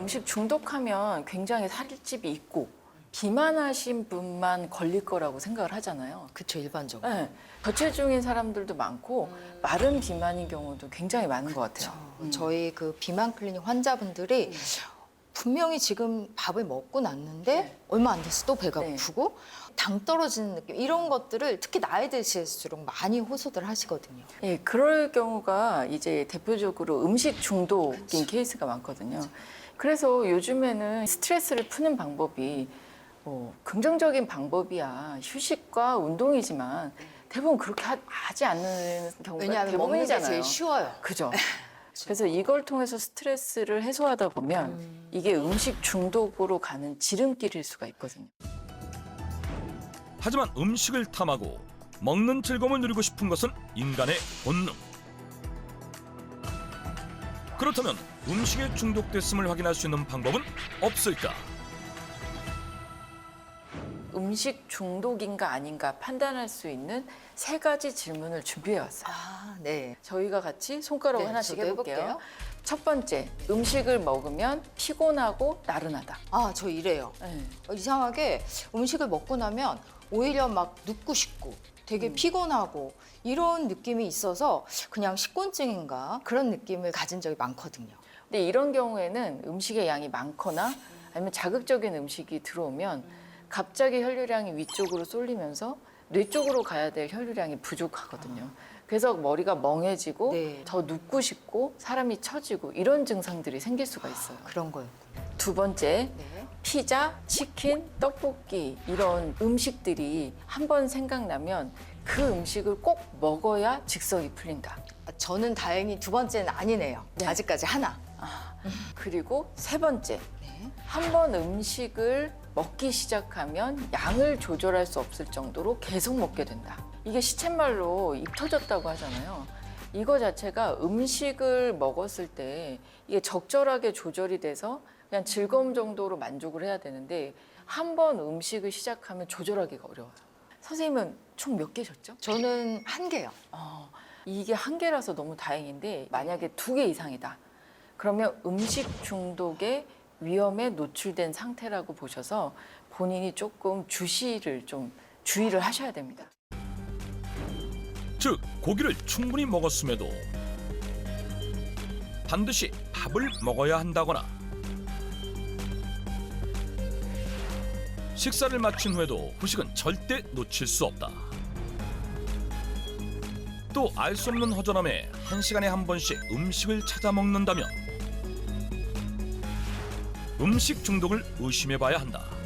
음식 중독하면 굉장히 살집이 있고 비만하신 분만 걸릴 거라고 생각을 하잖아요. 그쵸 일반적으로. 네. 저체중인 사람들도 많고 마른 비만인 경우도 굉장히 많은 것 같아요. 음. 저희 그 비만 클리닉 환자분들이 분명히 지금 밥을 먹고 났는데 네. 얼마 안 돼서 또 배가 네. 고프고 당 떨어지는 느낌 이런 것들을 특히 나이 드실수록 많이 호소들 하시거든요. 예, 그럴 경우가 이제 대표적으로 음식 중독인 케이스가 많거든요. 그래서 요즘에는 스트레스를 푸는 방법이 뭐 긍정적인 방법이야 휴식과 운동이지만 대부분 그렇게 하, 하지 않는 경우가 왜냐하면 먹는 게 대부분이잖아요. 제일 쉬워요. 그죠. 그래서 이걸 통해서 스트레스를 해소하다 보면 이게 음식 중독으로 가는 지름길일 수가 있거든요. 하지만 음식을 탐하고 먹는 즐거움을 누리고 싶은 것은 인간의 본능. 그렇다면 음식에 중독됐음을 확인할 수 있는 방법은 없을까? 음식 중독인가 아닌가 판단할 수 있는 세 가지 질문을 준비해 왔어요. 아, 네. 저희가 같이 손가락 네, 하나씩 저도 해볼게요. 해볼게요. 첫 번째, 음식을 먹으면 피곤하고 나른하다. 아, 저 이래요. 네. 어, 이상하게 음식을 먹고 나면 오히려 막 눕고 싶고 되게 음. 피곤하고 이런 느낌이 있어서 그냥 식곤증인가 그런 느낌을 가진 적이 많거든요. 근데 이런 경우에는 음식의 양이 많거나 아니면 자극적인 음식이 들어오면 갑자기 혈류량이 위쪽으로 쏠리면서 뇌 쪽으로 가야 될 혈류량이 부족하거든요. 그래서 머리가 멍해지고 네. 더 눕고 싶고 사람이 처지고 이런 증상들이 생길 수가 있어요. 그런 거요. 두 번째, 네. 피자, 치킨, 떡볶이 이런 음식들이 한 번 생각나면 그 음식을 꼭 먹어야 직성이 풀린다. 아, 저는 다행히 두 번째는 아니네요. 네. 아직까지 하나. 그리고 세 번째, 네. 한 번 음식을 먹기 시작하면 양을 조절할 수 없을 정도로 계속 먹게 된다. 이게 시쳇말로 입 터졌다고 하잖아요. 이거 자체가 음식을 먹었을 때 이게 적절하게 조절이 돼서 그냥 즐거움 정도로 만족을 해야 되는데 한 번 음식을 시작하면 조절하기가 어려워요. 선생님은 총 몇 개셨죠? 저는 한 개요. 어, 이게 한 개라서 너무 다행인데 만약에 두 개 이상이다. 그러면 음식 중독의 위험에 노출된 상태라고 보셔서 본인이 조금 주시를 좀 주의를 하셔야 됩니다. 즉 고기를 충분히 먹었음에도 반드시 밥을 먹어야 한다거나 식사를 마친 후에도 후식은 절대 놓칠 수 없다. 또 알 수 없는 허전함에 한 시간에 한 번씩 음식을 찾아 먹는다면 음식 중독을 의심해 봐야 한다.